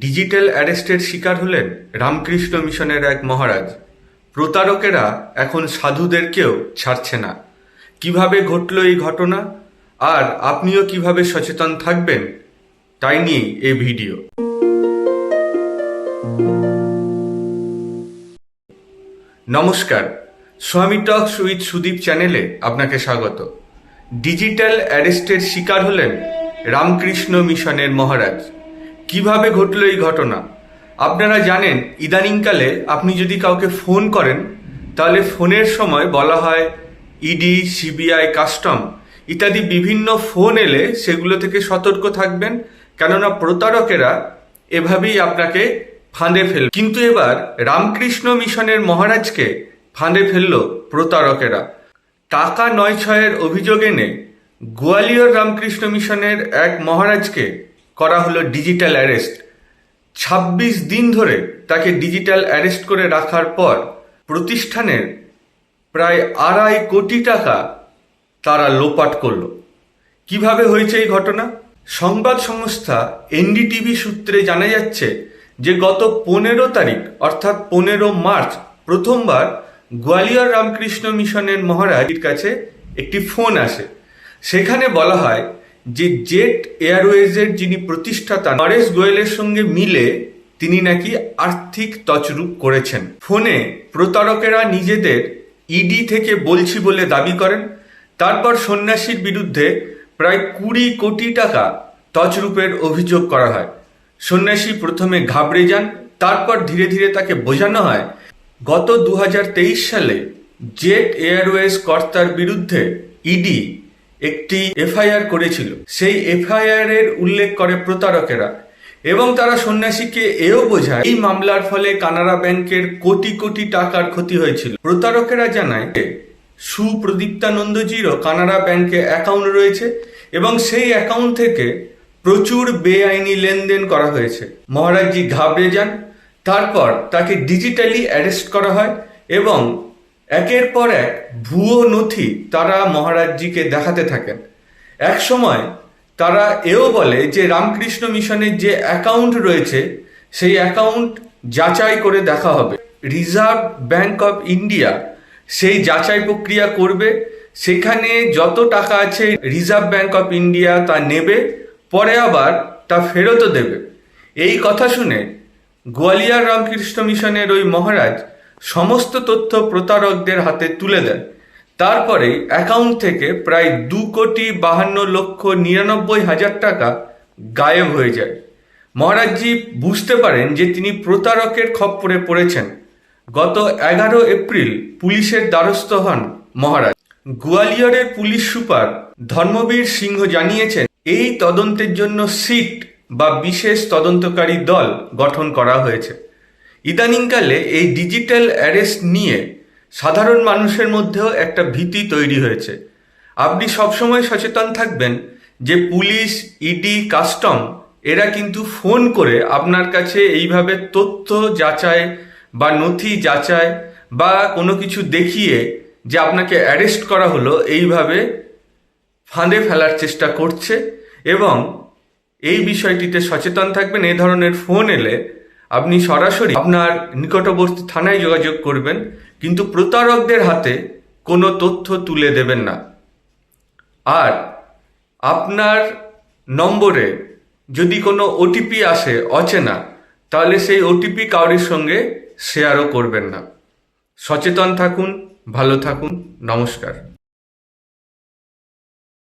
Digital অ্যারেস্টের শিকার হলেন রামকৃষ্ণ মিশনের এক মহারাজ। প্রতারকেরা এখন সাধুদেরকেও ছাড়ছে না। কীভাবে ঘটল এই ঘটনা? আর আপনিও কীভাবে সচেতন থাকবেন? তাই নিয়েই এই ভিডিও। নমস্কার। স্বামী টক্স উইথ সুদীপ চ্যানেলে আপনাকে স্বাগত। ডিজিটাল অ্যারেস্টের শিকার হলেন রামকৃষ্ণ মিশনের মহারাজ। কীভাবে ঘটল এই ঘটনা? আপনারা জানেন, ইদানিংকালে আপনি যদি কাউকে ফোন করেন, তাহলে ফোনের সময় বলা হয় ইডি, সিবিআই, কাস্টম ইত্যাদি বিভিন্ন ফোন এলে সেগুলো থেকে সতর্ক থাকবেন। কেননা প্রতারকেরা এভাবেই আপনাকে ফাঁদে ফেল কিন্তু এবার রামকৃষ্ণ মিশনের মহারাজকে ফাঁদে ফেলল প্রতারকেরা। টাকা নয় ছয়ের অভিযোগ এনে গোয়ালিয়র রামকৃষ্ণ মিশনের এক মহারাজকে করা হলো ডিজিটাল অ্যারেস্ট ছাব্বিশ দিন ধরে তাকে ডিজিটাল অ্যারেস্ট করে রাখার পর প্রতিষ্ঠানের প্রায় আড়াই কোটি টাকা তারা লোপাট করল। কীভাবে হয়েছে এই ঘটনা? সংবাদ সংস্থা এনডিটিভি সূত্রে জানা যাচ্ছে যে গত পনেরো তারিখ, অর্থাৎ পনেরো মার্চ, প্রথমবার গোয়ালিয়র রামকৃষ্ণ মিশনের মহারাজের কাছে একটি ফোন আসে। সেখানে বলা হয় যে জেট এয়ারওয়েজের যিনি প্রতিষ্ঠাতা, নরেশ গোয়েলের সঙ্গে মিলে তিনি নাকি আর্থিক তছরূপ করেছেন। ফোনে প্রতারকেরা নিজেদের ইডি থেকে বলছি বলে দাবি করেন। তারপর সন্ন্যাসীর বিরুদ্ধে প্রায় কুড়ি কোটি টাকা তছরূপের অভিযোগ করা হয়। সন্ন্যাসী প্রথমে ঘাবড়ে যান, তারপর ধীরে ধীরে তাকে বোঝানো হয়, গত দু হাজার তেইশ সালে জেট এয়ারওয়েজ কর্তার বিরুদ্ধে ইডি একটি এফআইআর করেছিল। সেই এফআইআর এর উল্লেখ করে প্রতারকেরা এবং তারা সন্ন্যাসীকে এও বোঝায়, এই মামলার ফলে কানাড়া ব্যাংকের কোটি কোটি টাকার ক্ষতি হয়েছিল। প্রতারকেরা জানায় সুপ্রদীপ্তানন্দজিরও কানাড়া ব্যাংকে অ্যাকাউন্ট রয়েছে এবং সেই অ্যাকাউন্ট থেকে প্রচুর বেআইনি লেনদেন করা হয়েছে। মহারাজজি ঘাবড়ে যান, তারপর তাকে ডিজিটালি অ্যারেস্ট করা হয় এবং একের পর এক ভুয়ো নথি তারা মহারাজজিকে দেখাতে থাকেন। এক সময় তারা এও বলে যে রামকৃষ্ণ মিশনের যে অ্যাকাউন্ট রয়েছে, সেই অ্যাকাউন্ট যাচাই করে দেখা হবে। রিজার্ভ ব্যাংক অফ ইন্ডিয়া সেই যাচাই প্রক্রিয়া করবে। সেখানে যত টাকা আছে রিজার্ভ ব্যাংক অফ ইন্ডিয়া তা নেবে, পরে আবার তা ফেরতও দেবে। এই কথা শুনে গোয়ালিয়র রামকৃষ্ণ মিশনের ওই মহারাজ সমস্ত তথ্য প্রতারকদের হাতে তুলে দেন। তারপরে অ্যাকাউন্ট থেকে প্রায় দু কোটি বাহান্ন লক্ষ নিরানব্বই হাজার টাকা গায়েব হয়ে যায়। মহারাজজি বুঝতে পারেন যে তিনি প্রতারকের খপ্পরে পড়েছেন। গত এগারো এপ্রিল পুলিশের দ্বারস্থ হন মহারাজ। গোয়ালিয়রের পুলিশ সুপার ধর্মবীর সিংহ জানিয়েছেন, এই তদন্তের জন্য সিট বা বিশেষ তদন্তকারী দল গঠন করা হয়েছে। ইদানিংকালে এই ডিজিটাল অ্যারেস্ট নিয়ে সাধারণ মানুষের মধ্যেও একটা ভীতি তৈরি হয়েছে। আপনি সবসময় সচেতন থাকবেন যে পুলিশ, ইডি, কাস্টম, এরা কিন্তু ফোন করে আপনার কাছে এইভাবে তথ্য যাচাই বা নথি যাচাই বা কোনো কিছু দেখিয়ে যে আপনাকে অ্যারেস্ট করা হলো, এইভাবে ফাঁদে ফেলার চেষ্টা করছে এবং এই বিষয়টিতে সচেতন থাকবেন এই ধরনের ফোন এলে আপনি সরাসরি আপনার নিকটবর্তী থানায় যোগাযোগ করবেন, কিন্তু প্রতারকদের হাতে কোনো তথ্য তুলে দেবেন না। আর আপনার নম্বরে যদি কোনো ওটিপি আসে অচেনা, তাহলে সেই ওটিপি কাউরির সঙ্গে শেয়ারও করবেন না। সচেতন থাকুন, ভালো থাকুন, নমস্কার।